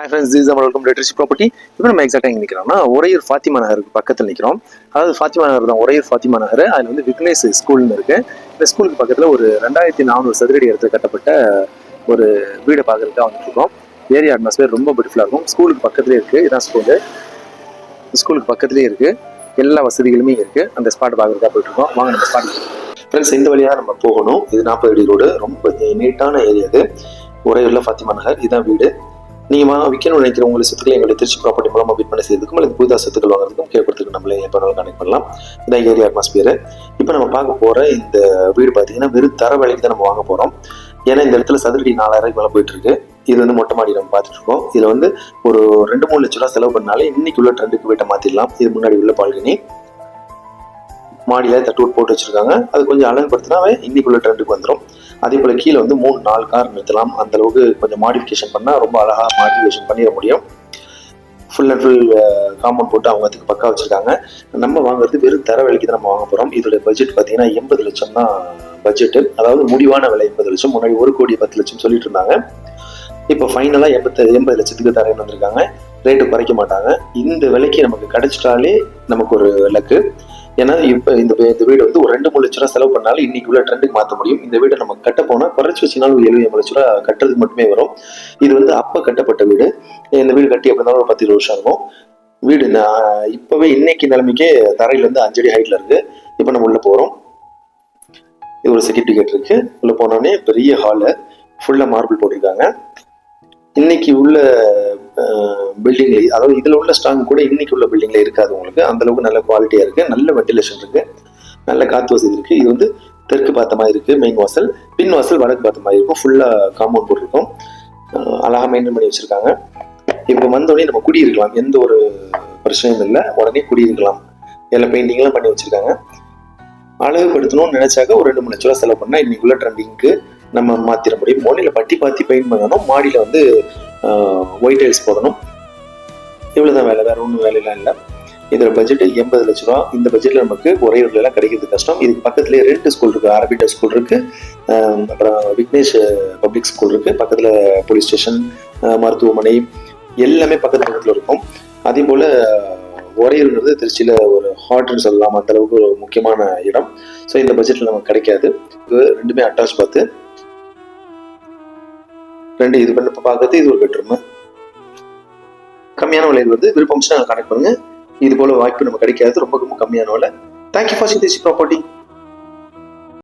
Hi friends this welcome literacy property இப்போ நம்ம எக்ஸாக்டாக எங்கே நிற்கிறோம்னா உறையூர் ஃபாத்திமா நகருக்கு பக்கத்தில் நிற்கிறோம் அதாவது ஃபாத்திமா நகர் தான் உறையூர் ஃபாத்திமா நகர் அதில் வந்து விக்னேஷ் ஸ்கூல்னு இருக்கு. இந்த ஸ்கூலுக்கு பக்கத்தில் ஒரு ரெண்டாயிரத்தி நானூறு சதுரடி இடத்துல கட்டப்பட்ட ஒரு வீடை பார்க்கறதுக்காக வந்துட்டுருக்கோம் ஏரியா அட்மாஸ்பியர் ரொம்ப பியூட்டிஃபுல்லாக இருக்கும். ஸ்கூலுக்கு பக்கத்துலேயே இருக்குது இதான் ஸ்கூலு ஸ்கூலுக்கு பக்கத்துலேயே இருக்குது எல்லா வசதிகளுமே இருக்குது அந்த ஸ்பாட் பார்க்குறதுக்காக போயிட்டுருக்கோம். வாங்க நம்ம ஸ்பாட் ஃப்ரெண்ட்ஸ் இந்த வழியாக நம்ம போகணும். இது நாற்பது அடி ரோடு ரொம்ப நீட்டான ஏரியா இது. உறையூரில் ஃபாத்திமா நகர் இதுதான் வீடு. நீங்கள் விற்கணும்னு நினைக்கிற உங்களுக்கு சொத்துக்களை எங்களுடைய திருச்சி ப்ராப்பர்ட்டி மூலமாக விற்பனை செய்யறதுக்கும் அல்லது புதிதாக சொத்துக்கள் வாங்குறதுக்கும் கேட்கறதுக்கு நம்மளே எப்போ கனெக்ட் பண்ணலாம். இதான் ஏரியா அட்மாஸ்பியர் இப்போ நம்ம பார்க்க போகிற இந்த வீடு பார்த்தீங்கன்னா வெறும் தர விலைக்கு தான் நம்ம வாங்க போகிறோம் ஏன்னா இந்த இடத்துல சதுரடி நாலாயிரம் மேலே போயிட்டு இருக்கு இது வந்து மொட்டை மாடி நம்ம பார்த்துட்டு இருக்கோம். வந்து ஒரு ரெண்டு மூணு லட்ச ரூபா செலவு பண்ணாலே இன்னைக்கு உள்ள ட்ரெண்டுக்கு வீட்டை மாற்றிடலாம் இது முன்னாடி உள்ள பால்கனி மாடியில தட்டுவுட் போட்டு வச்சுருக்காங்க. அது கொஞ்சம் அழகுபடுத்தினாவே இன்னைக்குள்ள ட்ரெண்டுக்கு வந்துடும் அதே போல் கீழே வந்து மூணு நாலு கார் நிறுத்தலாம். அந்த அளவுக்கு கொஞ்சம் மாடிஃபிகேஷன் பண்ணால் ரொம்ப அழகாக மாடிஃபிகேஷன் பண்ணிட முடியும். ஃபுல் அண்ட் ஃபுல் காம்பவுண்ட் போட்டு அவங்க அதுக்கு பக்கா வச்சுருக்காங்க. நம்ம வாங்குறது வெறும் தர விலைக்கு தான் நம்ம வாங்க போகிறோம் இதோடைய பட்ஜெட் பார்த்தீங்கன்னா எண்பது லட்சம் தான் பட்ஜெட்டு அதாவது முடிவான விலை எண்பது லட்சம் முன்னாடி ஒரு கோடி பத்து லட்சம் சொல்லிட்டு இருந்தாங்க. இப்போ ஃபைனலாக எண்பத்து எண்பது லட்சத்துக்கு தரேன்னு வந்திருக்காங்க. ரேட்டு குறைக்க மாட்டாங்க. இந்த விலைக்கு நமக்கு கிடைச்சிட்டாலே நமக்கு ஒரு லக்கு ஏன்னா இப்போ இந்த இந்த வீடு வந்து ஒரு ரெண்டு மூணு லட்ச ரூபா செலவு பண்ணாலும் இன்னைக்கு உள்ள ட்ரெண்டுக்கு மாற்ற முடியும். இந்த வீடை நம்ம கட்ட போனால் குறைச்சி வச்சினாலும் ஒரு எழுபது லட்ச ரூபா கட்டுறதுக்கு மட்டுமே வரும். இது வந்து அப்போ கட்டப்பட்ட வீடு. இந்த வீடு கட்டி அப்படி இருந்தாலும் ஒரு பத்து இருபது வருஷம் இருக்கும் வீடு இப்போவே இன்னைக்கு நிலைமைக்கே தரையிலேருந்து அஞ்சடி ஹைட்ல இருக்கு. இப்போ நம்ம உள்ளே போகிறோம் இது ஒரு செக்யூரிட்டி கேட் இருக்கு. உள்ளே போனோடனே பெரிய ஹாலு ஃபுல்லாக மார்பிள் போட்டிருக்காங்க. இன்னைக்கு உள்ள பில்டிங்ல அதாவது இதில் உள்ள ஸ்டாங் கூட இன்னைக்கு உள்ள பில்டிங்ல இருக்காது உங்களுக்கு. அந்த அளவுக்கு நல்ல குவாலிட்டியா இருக்கு. நல்ல வெண்டிலேஷன் இருக்கு. நல்ல காத்து வசதி இருக்கு. இது வந்து தெற்கு பார்த்த மாதிரி இருக்கு. மெயின் வாசல். பின் வாசல் வடக்கு பார்த்த மாதிரி இருக்கும். ஃபுல்லா காம்பவுண்ட் போட்டிருக்கும் அழகாக அழகா மெயின்டைன் பண்ணி வச்சிருக்காங்க. இப்போ வந்தோடனே நம்ம குடியிருக்கலாம் எந்த ஒரு பிரச்சனையும் இல்லை. உடனே குடியிருக்கலாம் எல்லா பெயிண்டிங்லாம் பண்ணி வச்சிருக்காங்க. அழகுபடுத்தணும்னு நினைச்சாக்க ஒரு ரெண்டு மூணு லட்ச ரூபா செலவு பண்ணால் இன்னைக்குள்ள ட்ரெண்டிங்க்கு நம்ம மாத்திர முடியும். மோனில பட்டி பாத்தி பெயிண்ட் பண்ணணும் மாடியில வந்து ஒயிட் டைல்ஸ் போடணும். இவ்வளவுதான் வேலை வேறு ஒன்றும் வேலையெல்லாம் இல்லை. இதில் பட்ஜெட் எண்பது லட்ச ரூபா. இந்த பட்ஜெட்டில் நமக்கு ஒரே ஒரு கிடைக்கிறது கஷ்டம். இதுக்கு பக்கத்துலேயே ரெண்டு ஸ்கூல் இருக்குது அரபிட்டா ஸ்கூல் இருக்குது அப்புறம் விக்னேஷ் பப்ளிக் ஸ்கூல் இருக்கு. பக்கத்தில் போலீஸ் ஸ்டேஷன் மருத்துவமனை எல்லாமே பக்கத்து பக்கத்தில் இருக்கும். அதே போல் ஒரையூருங்கிறது திருச்சியில் ஒரு ஹாட்னு சொல்லலாம். அந்த அளவுக்கு ஒரு முக்கியமான இடம். ஸோ இந்த பட்ஜெட்டில் நமக்கு கிடைக்காது. ரெண்டுமே அட்டாச் பார்த்து ரெண்டு இது பண்ணி பார்க்கறது இது ஒரு பெட்ரூம். கம்மியான விலையில் வந்து விருப்பம் கனெக்ட் பண்ணுங்க. இது போல வாய்ப்பு நம்ம கிடைக்காது. ரொம்ப ரொம்ப கம்மியான விலை. Thank you for சிதிசி property